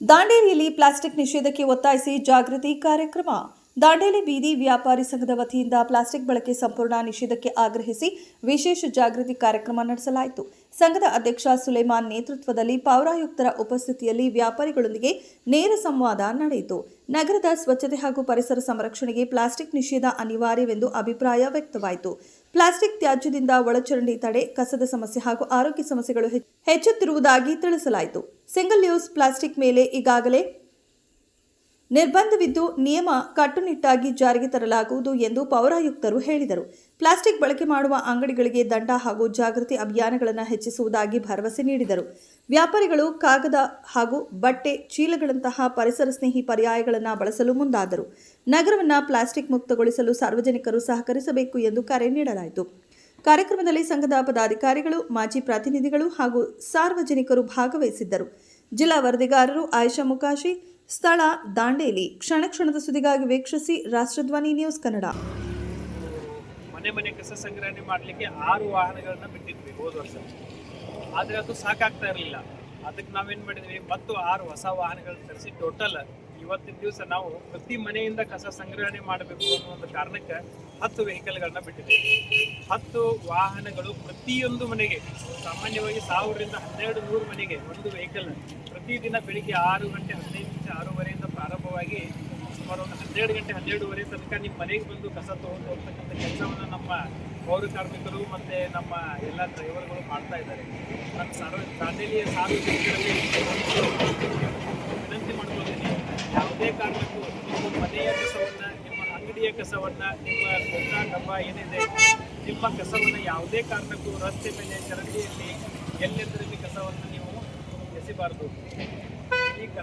ದಾಂಡೇಲಿಯಲ್ಲಿ plastic ನಿಷೇಧಕ್ಕೆ ಒತ್ತಾಯಿಸಿ ಜಾಗೃತಿ ಕಾರ್ಯಕ್ರಮ. ದಾಂಡೇಲಿ ಬೀದಿ ವ್ಯಾಪಾರಿ ಸಂಘದ ವತಿಯಿಂದ ಪ್ಲಾಸ್ಟಿಕ್ ಬಳಕೆ ಸಂಪೂರ್ಣ ನಿಷೇಧಕ್ಕೆ ಆಗ್ರಹಿಸಿ ವಿಶೇಷ ಜಾಗೃತಿ ಕಾರ್ಯಕ್ರಮ ನಡೆಸಲಾಯಿತು. ಸಂಘದ ಅಧ್ಯಕ್ಷ ಸುಲೇಮಾನ್ ನೇತೃತ್ವದಲ್ಲಿ ಪೌರಾಯುಕ್ತರ ಉಪಸ್ಥಿತಿಯಲ್ಲಿ ವ್ಯಾಪಾರಿಗಳೊಂದಿಗೆ ನೇರ ಸಂವಾದ ನಡೆಯಿತು. ನಗರದ ಸ್ವಚ್ಛತೆ ಹಾಗೂ ಪರಿಸರ ಸಂರಕ್ಷಣೆಗೆ ಪ್ಲಾಸ್ಟಿಕ್ ನಿಷೇಧ ಅನಿವಾರ್ಯವೆಂದು ಅಭಿಪ್ರಾಯ ವ್ಯಕ್ತವಾಯಿತು. ಪ್ಲಾಸ್ಟಿಕ್ ತ್ಯಾಜ್ಯದಿಂದ ಒಳಚರಂಡಿ ತಡೆ, ಕಸದ ಸಮಸ್ಯೆ ಹಾಗೂ ಆರೋಗ್ಯ ಸಮಸ್ಯೆಗಳು ಹೆಚ್ಚ್- ಹೆಚ್ಚುತ್ತಿರುವುದಾಗಿ ತಿಳಿಸಲಾಯಿತು. ಸಿಂಗಲ್ ಯೂಸ್ ಪ್ಲಾಸ್ಟಿಕ್ ಮೇಲೆ ಈಗಾಗಲೇ ನಿರ್ಬಂಧವಿದ್ದು ನಿಯಮ ಕಟ್ಟುನಿಟ್ಟಾಗಿ ಜಾರಿಗೆ ತರಲಾಗುವುದು ಎಂದು ಪೌರಾಯುಕ್ತರು ಹೇಳಿದರು. ಪ್ಲಾಸ್ಟಿಕ್ ಬಳಕೆ ಮಾಡುವ ಅಂಗಡಿಗಳಿಗೆ ದಂಡ ಹಾಗೂ ಜಾಗೃತಿ ಅಭಿಯಾನಗಳನ್ನು ಹೆಚ್ಚಿಸುವುದಾಗಿ ಭರವಸೆ ನೀಡಿದರು. ವ್ಯಾಪಾರಿಗಳು ಕಾಗದ ಹಾಗೂ ಬಟ್ಟೆ, ಚೀಲಗಳಂತಹ ಪರಿಸರ ಸ್ನೇಹಿ ಪರ್ಯಾಯಗಳನ್ನು ಬಳಸಲು ಮುಂದಾದರು. ನಗರವನ್ನು ಪ್ಲಾಸ್ಟಿಕ್ ಮುಕ್ತಗೊಳಿಸಲು ಸಾರ್ವಜನಿಕರು ಸಹಕರಿಸಬೇಕು ಎಂದು ಕರೆ ನೀಡಲಾಯಿತು. ಕಾರ್ಯಕ್ರಮದಲ್ಲಿ ಸಂಘದ ಪದಾಧಿಕಾರಿಗಳು, ಮಾಜಿ ಪ್ರತಿನಿಧಿಗಳು ಹಾಗೂ ಸಾರ್ವಜನಿಕರು ಭಾಗವಹಿಸಿದ್ದರು. ಜಿಲ್ಲಾ ವರದಿಗಾರರು ಆಯಿಷಾ ಮುಕಾಶಿ ಸ್ಥಳ ದಾಂಡೇಲಿ. ಕ್ಷಣ ಕ್ಷಣದ ಸುದ್ದಿಗಾಗಿ ವೀಕ್ಷಿಸಿ ರಾಷ್ಟ್ರಧ್ವನಿ ನ್ಯೂಸ್ ಕನ್ನಡ. ಮನೆ ಮನೆ ಕಸ ಸಂಗ್ರಹಣೆ ಮಾಡಲಿಕ್ಕೆ ಆರು ವಾಹನಗಳನ್ನ ಬಿಟ್ಟಿದ್ವಿ ಹೋದ ವರ್ಷ. ಆದರೆ ಅದು ಸಾಕಾಗ್ತಾ ಇರಲಿಲ್ಲ. ಅದಕ್ಕೆ ನಾವೇನು ಮಾಡಿದ್ವಿ? ಮತ್ತು ಆರು ಹೊಸ ವಾಹನಗಳನ್ನ ತರಿಸಿ ಟೋಟಲ್ ಇವತ್ತಿನ ದಿವಸ ನಾವು ಪ್ರತಿ ಮನೆಯಿಂದ ಕಸ ಸಂಗ್ರಹಣೆ ಮಾಡಬೇಕು ಅನ್ನೋ ಒಂದು ಕಾರಣಕ್ಕೆ ಹತ್ತು ವೆಹಿಕಲ್ಗಳನ್ನ ಬಿಟ್ಟಿದ್ವಿ. ಹತ್ತು ವಾಹನಗಳು ಪ್ರತಿಯೊಂದು ಮನೆಗೆ, ಸಾಮಾನ್ಯವಾಗಿ ಸಾವಿರದಿಂದ ಹನ್ನೆರಡು ನೂರು ಮನೆಗೆ ಒಂದು ವೆಹಿಕಲ್ ಪ್ರತಿದಿನ ಬೆಳಿಗ್ಗೆ ಆರು ಗಂಟೆ ಹದಿನೈದು ಆರೂವರೆಯಿಂದ ಪ್ರಾರಂಭವಾಗಿ ಸುಮಾರು ಒಂದು ಹನ್ನೆರಡು ಗಂಟೆ, ಹನ್ನೆರಡುವರೆ ತನಕ ನಿಮ್ಮ ಮನೆಗೆ ಬಂದು ಕಸ ತಗೊಂಡು ಹೋಗ್ತಕ್ಕಂಥ ಕೆಲಸವನ್ನು ನಮ್ಮ ಪೌರ ಕಾರ್ಮಿಕರು ಮತ್ತು ನಮ್ಮ ಎಲ್ಲ ಡ್ರೈವರ್ಗಳು ಮಾಡ್ತಾ ಇದ್ದಾರೆ. ನಾನು ಸಾರ್ವ ದಾಂಡೇಲಿಯ ಸಾರ್ವಜನಿಕರಲ್ಲಿ ವಿನಂತಿ ಮಾಡ್ಕೊಳ್ತೀನಿ, ಯಾವುದೇ ಕಾರಣಕ್ಕೂ ನಿಮ್ಮ ಮನೆಯ ಕಸವನ್ನು, ನಿಮ್ಮ ಅಂಗಡಿಯ ಕಸವನ್ನು, ನಿಮ್ಮ ದೊಡ್ಡ ಡಬ್ಬ ಏನಿದೆ, ನಿಮ್ಮ ಕಸವನ್ನು ಯಾವುದೇ ಕಾರಣಕ್ಕೂ ರಸ್ತೆ ಮೇಲೆ ಚರಂಡಿಯಲ್ಲಿ ಎಲ್ಲೆಂದರಲ್ಲಿ ಕಸವನ್ನು ನೀವು ಎಸಿಬಾರ್ದು.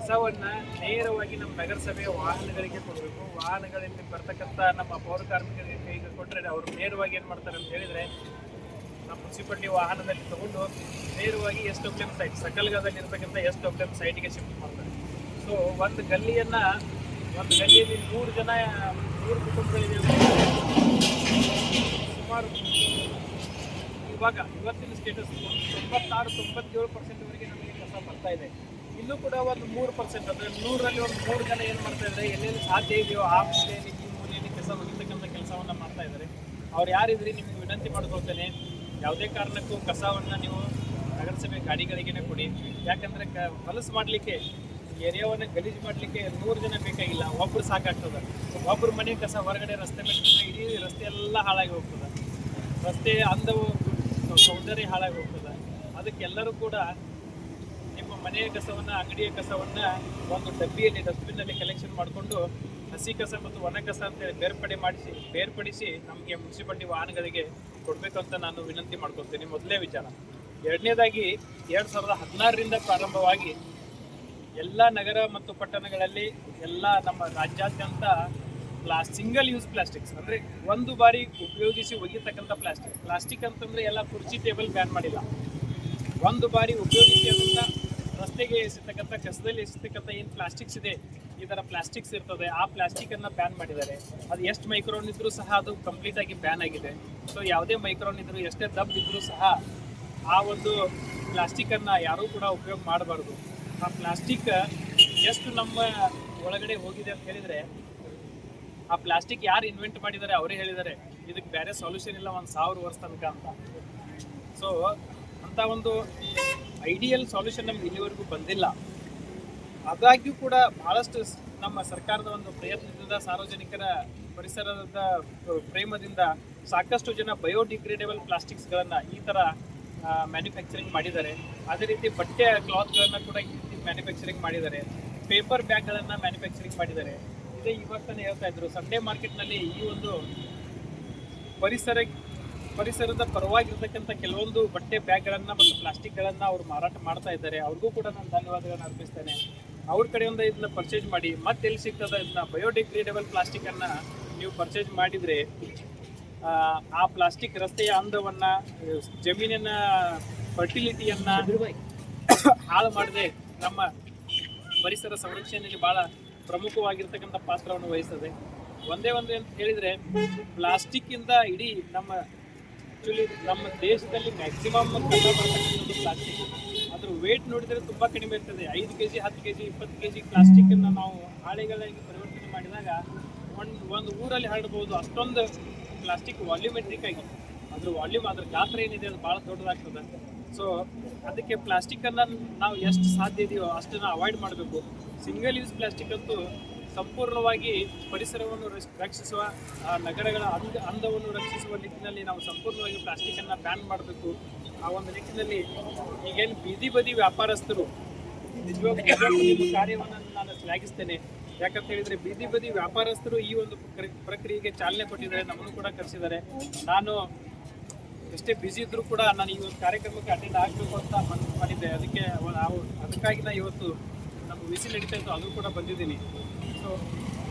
ಕಸವನ್ನ ನೇರವಾಗಿ ನಮ್ಮ ನಗರಸಭೆಯ ವಾಹನಗಳಿಗೆ ಕೊಡಬೇಕು. ವಾಹನಗಳಲ್ಲಿ ಬರ್ತಕ್ಕಂಥ ನಮ್ಮ ಪೌರ ಕಾರ್ಮಿಕರಿಗೆ ಕೈಗೆ ಕೊಟ್ಟರೆ ಅವರು ನೇರವಾಗಿ ಏನು ಮಾಡ್ತಾರೆ ಅಂತ ಹೇಳಿದ್ರೆ, ನಮ್ಮ ಮುನ್ಸಿಪಾಲ್ಟಿ ವಾಹನದಲ್ಲಿ ತಗೊಂಡು ನೇರವಾಗಿ ಎಸ್ ಡಬ್ಲ್ಯೂ ಎಂ ಸೈಟ್ ಸಕಲ್ಗದಲ್ಲಿ ಇರ್ತಕ್ಕಂಥ ಎಸ್ ಡಬ್ಲ್ಯೂ ಎಂ ಸೈಟ್ಗೆ ಶಿಫ್ಟ್ ಮಾಡ್ತಾರೆ. ಸೊ ಒಂದು ಗಲ್ಲಿಯನ್ನು, ಒಂದು ಗಲ್ಲಿಯಲ್ಲಿ ನೂರು ಜನ, ನೂರು ಕುಟುಂಬಗಳಿಗೆ ಸುಮಾರು ಇವಾಗ, ಇವತ್ತಿನ ಸ್ಟೇಟಸ್ ತೊಂಬತ್ತಾರು ತೊಂಬತ್ತೇಳು ಪರ್ಸೆಂಟ್ವರೆಗೆ ನಮಗೆ ಕಸ ಬರ್ತಾ ಇದೆ. ಇಲ್ಲೂ ಕೂಡ ಒಂದು ಮೂರು ಪರ್ಸೆಂಟ್ ಅಂದರೆ ನೂರರಲ್ಲಿ ಒಂದು ಮೂರು ಜನ ಏನು ಮಾಡ್ತಾ ಇದ್ದಾರೆ ಎಲ್ಲೆಲ್ಲಿ ಸಾಧ್ಯ ಇದೆಯೋ ಆ ಮೂಲೆಯಲ್ಲಿ ಈ ಮೂಲೆಯಲ್ಲಿ ಕೆಲಸ ಹೊಂದಿರ್ತಕ್ಕಂಥ ಕೆಲಸವನ್ನು ಮಾಡ್ತಾ ಇದ್ದಾರೆ ಅವ್ರು ಯಾರಿದ್ರಿ ನಿಮ್ಗೆ ವಿನಂತಿ ಮಾಡ್ಕೊಳ್ತೇನೆ. ಯಾವುದೇ ಕಾರಣಕ್ಕೂ ಕಸವನ್ನು ನೀವು ನಗರಸಭೆ ಗಾಡಿಗಳಿಗೇನೆ ಕೊಡಿ. ಯಾಕಂದರೆ ಕ ಹೊಲಸು ಮಾಡಲಿಕ್ಕೆ, ಏರಿಯಾವನ್ನು ಗಲೀಜು ಮಾಡಲಿಕ್ಕೆ ನೂರು ಜನ ಬೇಕಾಗಿಲ್ಲ. ಒಬ್ಬರು ಸಾಕಾಗ್ತದೆ. ಒಬ್ಬರು ಮನೆ ಕಸ ಹೊರಗಡೆ ರಸ್ತೆ ಮೇಲೆ ಇಡೀ ರಸ್ತೆ ಎಲ್ಲ ಹಾಳಾಗಿ ಹೋಗ್ತದೆ. ರಸ್ತೆ ಅಂದವು ಸೌಂದರ್ಯ ಹಾಳಾಗಿ ಹೋಗ್ತದೆ. ಅದಕ್ಕೆಲ್ಲರೂ ಕೂಡ ಮನೆಯ ಕಸವನ್ನ, ಅಂಗಡಿಯ ಕಸವನ್ನ ಒಂದು ಡಬ್ಬಿಯಲ್ಲಿ, ಡಸ್ಟ್ಬಿನ್ನಲ್ಲಿ ಕಲೆಕ್ಷನ್ ಮಾಡಿಕೊಂಡು ಹಸಿ ಕಸ ಮತ್ತು ಒಣ ಕಸ ಅಂತೇಳಿ ಬೇರ್ಪಡೆ ಮಾಡಿಸಿ, ಬೇರ್ಪಡಿಸಿ ನಮಗೆ ಮುನ್ಸಿಪಾಲಿಟಿ ವಾಹನಗಳಿಗೆ ಕೊಡಬೇಕು ಅಂತ ನಾನು ವಿನಂತಿ ಮಾಡ್ಕೊಳ್ತೀನಿ. ಮೊದಲನೇ ವಿಚಾರ. ಎರಡನೇದಾಗಿ, ಎರಡು ಸಾವಿರದ ಹದಿನಾರರಿಂದ ಪ್ರಾರಂಭವಾಗಿ ಎಲ್ಲ ನಗರ ಮತ್ತು ಪಟ್ಟಣಗಳಲ್ಲಿ ಎಲ್ಲ ನಮ್ಮ ರಾಜ್ಯಾದ್ಯಂತ ಪ್ಲಾ ಸಿಂಗಲ್ ಯೂಸ್ ಪ್ಲಾಸ್ಟಿಕ್ಸ್ ಅಂದರೆ ಒಂದು ಬಾರಿ ಉಪಯೋಗಿಸಿ ಒಗಿತಕ್ಕಂಥ ಪ್ಲಾಸ್ಟಿಕ್ ಪ್ಲಾಸ್ಟಿಕ್ ಅಂತಂದರೆ ಎಲ್ಲ ಕುರ್ಚಿ ಟೇಬಲ್ ಬ್ಯಾನ್ ಮಾಡಿಲ್ಲ. ಒಂದು ಬಾರಿ ಉಪಯೋಗಿಸಿ ಅದನ್ನ ರಸ್ತೆಗೆ ಸಿಗ್ತಕ್ಕಂಥ ಕಸದಲ್ಲಿ ಸಿಗ್ತಕ್ಕಂಥ ಏನು ಪ್ಲಾಸ್ಟಿಕ್ಸ್ ಇದೆ, ಈ ಥರ ಪ್ಲಾಸ್ಟಿಕ್ಸ್ ಇರ್ತದೆ, ಆ ಪ್ಲಾಸ್ಟಿಕನ್ನು ಬ್ಯಾನ್ ಮಾಡಿದ್ದಾರೆ. ಅದು ಎಷ್ಟು ಮೈಕ್ರೋನ್ ಇದ್ದರೂ ಸಹ ಅದು ಕಂಪ್ಲೀಟ್ ಆಗಿ ಬ್ಯಾನ್ ಆಗಿದೆ. ಸೊ ಯಾವುದೇ ಮೈಕ್ರೋನ್ ಇದ್ದರೂ ಎಷ್ಟೇ ದಬ್ ಇದ್ದರೂ ಸಹ ಆ ಒಂದು ಪ್ಲಾಸ್ಟಿಕನ್ನು ಯಾರೂ ಕೂಡ ಉಪಯೋಗ ಮಾಡಬಾರ್ದು. ಆ ಪ್ಲಾಸ್ಟಿಕ್ ಎಷ್ಟು ನಮ್ಮ ಒಳಗಡೆ ಹೋಗಿದೆ ಅಂತ ಹೇಳಿದರೆ, ಆ ಪ್ಲಾಸ್ಟಿಕ್ ಯಾರು ಇನ್ವೆಂಟ್ ಮಾಡಿದ್ದಾರೆ ಅವರೇ ಹೇಳಿದ್ದಾರೆ. ಇದಕ್ಕೆ ಬೇರೆ ಸೊಲ್ಯೂಷನ್ ಇಲ್ಲ, ಒಂದು ಸಾವಿರ ವರ್ಷ ತನಕ ಅಂತ. ಸೊ ಅಂತ ಒಂದು ಐಡಿಯಲ್ ಸೊಲ್ಯೂಷನ್ ನಮ್ಗೆ ಇಲ್ಲಿವರೆಗೂ ಬಂದಿಲ್ಲ. ಆದಾಗ್ಯೂ ಕೂಡ ಬಹಳಷ್ಟು ನಮ್ಮ ಸರ್ಕಾರದ ಒಂದು ಪ್ರಯತ್ನದಿಂದ, ಸಾರ್ವಜನಿಕರ ಪರಿಸರದ ಪ್ರೇಮದಿಂದ ಸಾಕಷ್ಟು ಜನ ಬಯೋಡಿಗ್ರೇಡೇಬಲ್ ಪ್ಲಾಸ್ಟಿಕ್ಸ್ಗಳನ್ನು ಈ ಥರ ಮ್ಯಾನುಫ್ಯಾಕ್ಚರಿಂಗ್ ಮಾಡಿದ್ದಾರೆ. ಅದೇ ರೀತಿ ಬಟ್ಟೆ ಕ್ಲಾತ್ಗಳನ್ನು ಕೂಡ ಈ ರೀತಿ ಮ್ಯಾನುಫ್ಯಾಕ್ಚರಿಂಗ್ ಮಾಡಿದ್ದಾರೆ. ಪೇಪರ್ ಬ್ಯಾಗ್ಗಳನ್ನು ಮ್ಯಾನುಫ್ಯಾಕ್ಚರಿಂಗ್ ಮಾಡಿದ್ದಾರೆ. ಇದೇ ಇವತ್ತನೇ ಹೇಳ್ತಾ ಇದ್ರು ಸಂಡೇ ಮಾರ್ಕೆಟ್ನಲ್ಲಿ ಈ ಒಂದು ಪರಿಸರ ಪರಿಸರದ ಪರವಾಗಿರ್ತಕ್ಕಂಥ ಕೆಲವೊಂದು ಬಟ್ಟೆ ಬ್ಯಾಗ್ಗಳನ್ನು ಮತ್ತು ಪ್ಲಾಸ್ಟಿಕ್ಗಳನ್ನು ಅವರು ಮಾರಾಟ ಮಾಡ್ತಾ ಇದ್ದಾರೆ. ಅವ್ರಿಗೂ ಕೂಡ ನಾನು ಧನ್ಯವಾದಗಳನ್ನು ಅರ್ಪಿಸ್ತೇನೆ. ಅವ್ರ ಕಡೆಯಿಂದ ಇದನ್ನ ಪರ್ಚೇಸ್ ಮಾಡಿ, ಮತ್ತೆ ಎಲ್ಲಿ ಸಿಗ್ತದೆ ಇದನ್ನ ಬಯೋಡಿಗ್ರೇಡೇಬಲ್ ಪ್ಲಾಸ್ಟಿಕನ್ನು ನೀವು ಪರ್ಚೇಸ್ ಮಾಡಿದರೆ, ಆ ಪ್ಲಾಸ್ಟಿಕ್ ರಸ್ತೆಯ ಅಂದವನ್ನು, ಜಮೀನಿನ ಫರ್ಟಿಲಿಟಿಯನ್ನು ಹಾಳು ಮಾಡದೆ ನಮ್ಮ ಪರಿಸರ ಸಂರಕ್ಷಣೆಯಲ್ಲಿ ಬಹಳ ಪ್ರಮುಖವಾಗಿರ್ತಕ್ಕಂಥ ಪಾತ್ರವನ್ನು ವಹಿಸ್ತದೆ. ಒಂದೇ ಒಂದು ಅಂತ ಹೇಳಿದ್ರೆ ಪ್ಲಾಸ್ಟಿಕ್ಕಿಂದ ಇಡೀ ನಮ್ಮ ಆಕ್ಚುಲಿ ನಮ್ಮ ದೇಶದಲ್ಲಿ ಮ್ಯಾಕ್ಸಿಮಮ್ ಪ್ಲಾಸ್ಟಿಕ್ ಅದು ಅದ್ರ ವೇಟ್ ನೋಡಿದ್ರೆ ತುಂಬಾ ಕಡಿಮೆ ಇರ್ತದೆ. ಐದು ಕೆ ಜಿ ಹತ್ತು ಕೆ ಜಿ ಇಪ್ಪತ್ತು ಕೆಜಿ ಪ್ಲಾಸ್ಟಿಕ್ ಅನ್ನ ನಾವು ಹಾಳೆಗಳಾಗಿ ಪರಿವರ್ತನೆ ಮಾಡಿದಾಗ ಒಂದು ಒಂದು ಊರಲ್ಲಿ ಹರಡಬಹುದು ಅಷ್ಟೊಂದು ಪ್ಲಾಸ್ಟಿಕ್ ವಾಲ್ಯೂಮೆಟ್ರಿಕ್ ಆಗಿ. ಅದ್ರ ವಾಲ್ಯೂಮ್ ಅದ್ರ ಗಾತ್ರ ಏನಿದೆ ಅದು ಬಹಳ ದೊಡ್ಡದಾಗ್ತದೆ. ಸೊ ಅದಕ್ಕೆ ಪ್ಲಾಸ್ಟಿಕ್ ಅನ್ನ ನಾವು ಎಷ್ಟು ಸಾಧ್ಯ ಇದೆಯೋ ಅಷ್ಟನ್ನ ಅವಾಯ್ಡ್ ಮಾಡಬೇಕು. ಸಿಂಗಲ್ ಯೂಸ್ ಪ್ಲಾಸ್ಟಿಕ್ ಅಂತೂ ಸಂಪೂರ್ಣವಾಗಿ ಪರಿಸರವನ್ನು ರಕ್ಷ- ರಕ್ಷಿಸುವ ನಗರಗಳ ಅಂದ, ಅಂದವನ್ನು ರಕ್ಷಿಸುವ ನಿಟ್ಟಿನಲ್ಲಿ ನಾವು ಸಂಪೂರ್ಣವಾಗಿ ಪ್ಲಾಸ್ಟಿಕ್ ಅನ್ನ ಬ್ಯಾನ್ ಮಾಡಬೇಕು. ಆ ಒಂದು ನಿಟ್ಟಿನಲ್ಲಿ ಈಗೇನು ಬೀದಿ ಬದಿ ವ್ಯಾಪಾರಸ್ಥರು ನಿಜವಾಗ್ಲೂ ಕಾರ್ಯವನ್ನು ನಾನು ಶ್ಲಾಘಿಸ್ತೇನೆ. ಯಾಕಂತ ಹೇಳಿದ್ರೆ ಬೀದಿ ಬದಿ ವ್ಯಾಪಾರಸ್ಥರು ಈ ಒಂದು ಪ್ರಕ್ರಿ- ಪ್ರಕ್ರಿಯೆಗೆ ಚಾಲನೆ ಕೊಟ್ಟಿದ್ದಾರೆ, ನಮ್ಮನ್ನು ಕೂಡ ಕರೆಸಿದ್ದಾರೆ. ನಾನು ಎಷ್ಟೇ ಬ್ಯುಸಿ ಇದ್ರೂ ಕೂಡ ನಾನು ಈ ಒಂದು ಕಾರ್ಯಕ್ರಮಕ್ಕೆ ಅಟೆಂಡ್ ಆಗಬೇಕು ಅಂತ ಮಾಡಿದ್ದೆ ಅದಕ್ಕೆ ಅದಕ್ಕಾಗಿ ನಾ ಇವತ್ತು ನಮ್ಮ ವಿಸಿ ನಡೀತಾ ಇತ್ತು, ಅದು ಕೂಡ ಬಂದಿದ್ದೀನಿ. ಸೊ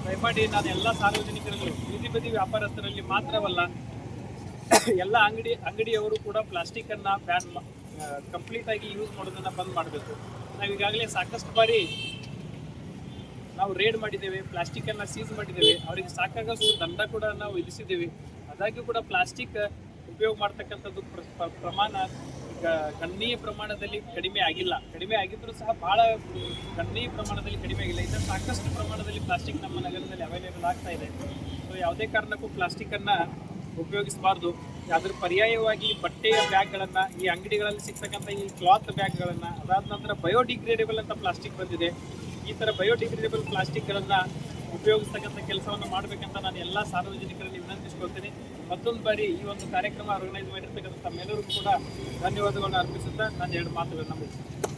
ದಯಮಾಡಿ ನಾನು ಎಲ್ಲ ಸಾರ್ವಜನಿಕರಲ್ಲೂ ಬೀದಿ ಬದಿ ವ್ಯಾಪಾರಸ್ಥರಲ್ಲಿ ಮಾತ್ರವಲ್ಲ, ಎಲ್ಲ ಅಂಗಡಿ, ಅಂಗಡಿಯವರು ಕೂಡ ಪ್ಲಾಸ್ಟಿಕ್ ಅನ್ನ ಬ್ಯಾನ್ ಕಂಪ್ಲೀಟ್ ಆಗಿ ಯೂಸ್ ಮಾಡೋದನ್ನ ಬಂದ್ ಮಾಡಬೇಕು. ನಾವು ಈಗಾಗಲೇ ಸಾಕಷ್ಟು ಬಾರಿ ನಾವು ರೇಡ್ ಮಾಡಿದ್ದೇವೆ ಪ್ಲಾಸ್ಟಿಕ್ ಅನ್ನ ಸೀಸ್ ಮಾಡಿದ್ದೇವೆ. ಅವರಿಗೆ ಸಾಕಾಗಷ್ಟು ದಂಡ ಕೂಡ ನಾವು ವಿಧಿಸಿದ್ದೇವೆ. ಅದಾಗ್ಯೂ ಕೂಡ ಪ್ಲಾಸ್ಟಿಕ್ ಉಪಯೋಗ ಮಾಡ್ತಕ್ಕಂಥದ್ದು ಪ್ರ- ಪ್ರ- ಪ್ರಮಾಣ ಗಣನೀಯ ಪ್ರಮಾಣದಲ್ಲಿ ಕಡಿಮೆ ಆಗಿಲ್ಲ. ಕಡಿಮೆ ಆಗಿದ್ರೂ ಸಹ ಬಹಳ ಗಣನೀಯ ಪ್ರಮಾಣದಲ್ಲಿ ಕಡಿಮೆ ಆಗಿಲ್ಲ. ಇದ್ರೆ ಸಾಕಷ್ಟು ಪ್ರಮಾಣದಲ್ಲಿ ಪ್ಲಾಸ್ಟಿಕ್ ನಮ್ಮ ನಗರದಲ್ಲಿ ಅವೈಲೇಬಲ್ ಆಗ್ತಾ ಇದೆ. ಸೊ ಯಾವುದೇ ಕಾರಣಕ್ಕೂ ಪ್ಲಾಸ್ಟಿಕ್ ಅನ್ನ ಉಪಯೋಗಿಸಬಾರ್ದು. ಅದ್ರ ಪರ್ಯಾಯವಾಗಿ ಬಟ್ಟೆಯ ಬ್ಯಾಗ್ಗಳನ್ನು, ಈ ಅಂಗಡಿಗಳಲ್ಲಿ ಸಿಗ್ತಕ್ಕಂಥ ಈ ಕ್ಲಾತ್ ಬ್ಯಾಗ್ಗಳನ್ನ, ಅದಾದ ನಂತರ ಬಯೋಡಿಗ್ರೇಡೇಬಲ್ ಅಂತ ಪ್ಲಾಸ್ಟಿಕ್ ಬಂದಿದೆ. ಈ ತರ ಬಯೋಡಿಗ್ರೇಡೇಬಲ್ ಪ್ಲಾಸ್ಟಿಕ್ಗಳನ್ನ ಉಪಯೋಗಿಸ್ತಕ್ಕಂಥ ಕೆಲಸವನ್ನು ಮಾಡಬೇಕಂತ ನಾನು ಎಲ್ಲ ಸಾರ್ವಜನಿಕರಲ್ಲಿ ವಿನಂತಿಸ್ಕೊಳ್ತೀನಿ. ಮತ್ತೊಂದು ಬಾರಿ ಈ ಒಂದು ಕಾರ್ಯಕ್ರಮ ಆರ್ಗನೈಸ್ ಮಾಡಿರ್ತಕ್ಕಂಥ ತಮ್ಮೆಲ್ಲರಿಗೂ ಕೂಡ ಧನ್ಯವಾದಗಳನ್ನು ಅರ್ಪಿಸುತ್ತಾ ನಾನು ಎರಡು ಮಾತುಗಳನ್ನು ಮುಗಿಸ್ತೇನೆ.